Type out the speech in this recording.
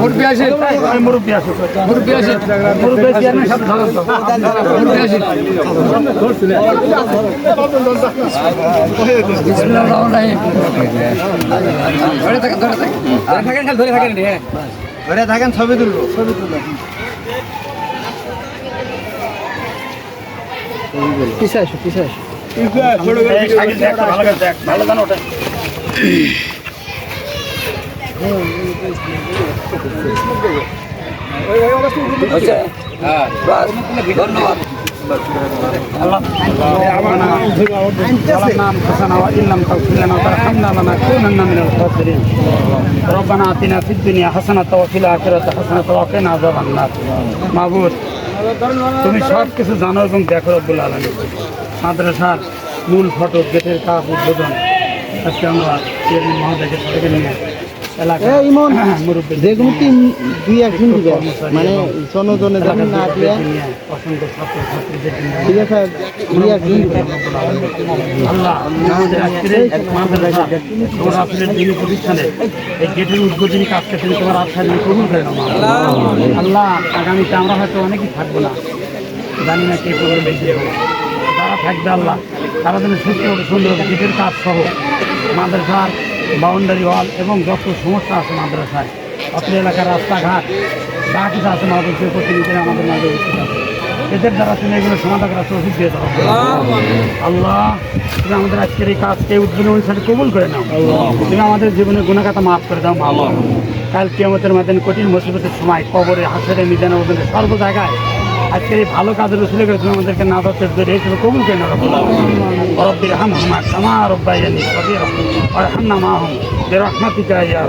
মুরব্বী আসেন মুরব্বী আসো মুরব্বী আসেন মুরব্বী চেয়ারম্যান সাথে ধরেন তো। মুরব্বী আসেন বিসমিল্লাহির রহমানির রহিম। ধরে থাকেন ধরে থাকেন থাকেন ধরে থাকেন থাকেন ছবি তুলবো ছবি তুলবো পিছে আসো। পিছে আসো ভালো ভালো জানো ওটা। তুমি সব কিছু জানো এবং দেখো রব্বুল আলামিন মাদ্রাসার মূল ফটক গেটের কাজ উদ্বোধন আজকে আমরা সবাইকে নিয়ে ইমন মুরব্বী। যেগুলো কি দুই একদিন দিবে। মানে জনজনে যাবেন না দিয়ে অসংখ্য ছাত্র ছাত্রীদের ঠিক আছে দুই দিনী প্রতিষ্ঠানে এই গেটের উদ্বোধনী কাজকে তুমি তোমার আশা নিয়ে কবুল আল্লাহ আগামীতে আমরা হয়তো অনেকেই থাকব না। জানি না কে করবে যারা থাকবে আল্লাহ তারা যেন সুস্থ সুন্দর গেটের কাজ সহ মাদ্রাসার বাউন্ডারি ওয়াল এবং যত সমস্যা আছে মাদ্রাসায়, অত্র এলাকার রাস্তাঘাট, যা কিছু আছে মাদ্রাসীয় প্রতিনিধিরা আমাদের মাঝে উপস্থিত আছে। এদের দ্বারা তিনি এগুলো সমাধান করার তৌফিক দিয়ে দাও। আল্লাহ, তুমি আমাদের আজকের এই কাজকে উদ্বোধন অনুসারে কবুল করে নাও। তুমি আমাদের জীবনে গুণাগাতা মাফ করে দাও। মা কাল কেমতের মাধ্যমে কঠিন মুসিবতের সময় কবরে হাসরে মিজানের মধ্যে সর্ব জায়গায় আজকের এই ভালো কাজের উচিলে করে তুমি আমাদেরকে না দত্তের ধরে হিসেবে কবুল কেন রব্বির হাম হামা সামা রব্বাইয়ানি রবির আর হান্না মা হম। বেরহমাতিকা ইয়া